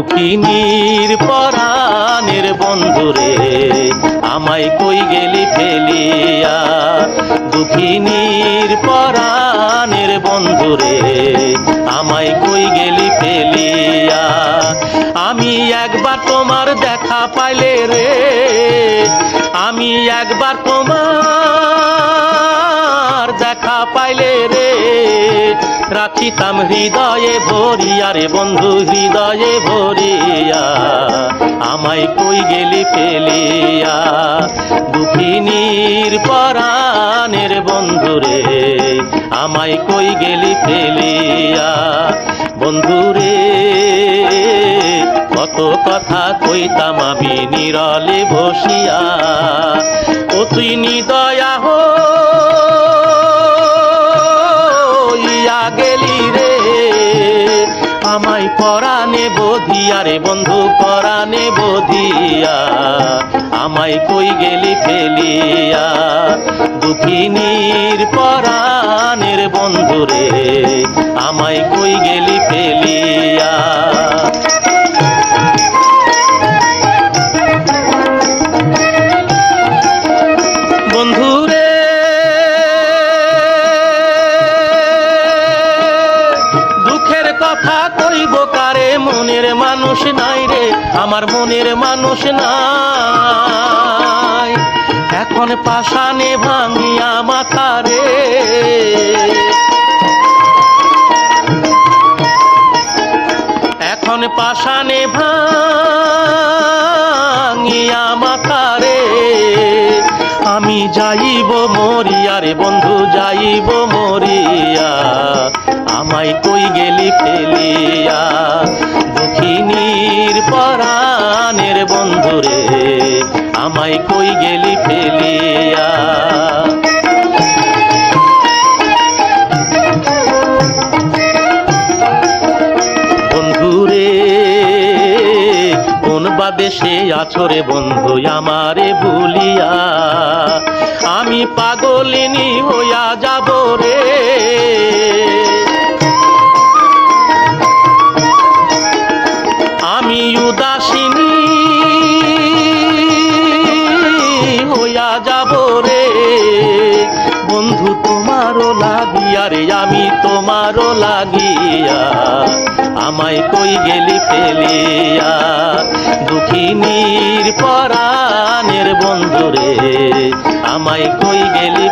দুঃখিনীর পরাণের বন্ধুরে আমায় কই গেলি ফেলিয়া? দুঃখিনীর পরাণের বন্ধুরে আমায় কই গেলি ফেলিয়া? আমি একবার তোমার দেখা পাইলে রে, আমি একবার তোমার রাখিতাম হৃদয়ে ভরিয়া রে বন্ধু, হৃদয়ে ভরিয়া। আমায় কই গেলি ফেলিয়া? দুঃখিনীর পরাণের বন্ধুরে আমায় কই গেলি ফেলিয়া? বন্ধুরে কত কথা কইতাম আমি নিরলে বসিয়া। ও তুই নিদয়া হইয়া আমায় পরাণে বধিয়া রে বন্ধু, পরাণে বধিয়া। আমায় কই গেলি ফেলিয়া? দুঃখিনীর পরাণের বন্ধুরে আমায় কই গেলি ফেলিয়া? মনের মানুষ নাই রে, আমার মনের মানুষ নাই। এখন পাশানে ভাঙিয়া মাথা রে। এখন পাশানে ভাঙিয়া মাথা রে। আমি যাইব মরিয়া রে বন্ধু, যাইব মরিয়া। আমায় কই গেলি ফেলিয়া? পরাণের বন্ধুরে আমায় কই গেলি ফেলিয়া? বন্ধুরে কোন বা দেশে আছো রে বন্ধু আমারে ভুলিয়া? আমি পাগলিনী হইয়া যাব রে উদাসিনী হইয়া যাব রে। বন্ধু তোমারও লাগিয়া রে, আমি তোমারও লাগিয়া। আমায় কই গেলি ফেলিয়া? দুঃখিনীর পরাণের বন্ধুরে আমায় কই গেলি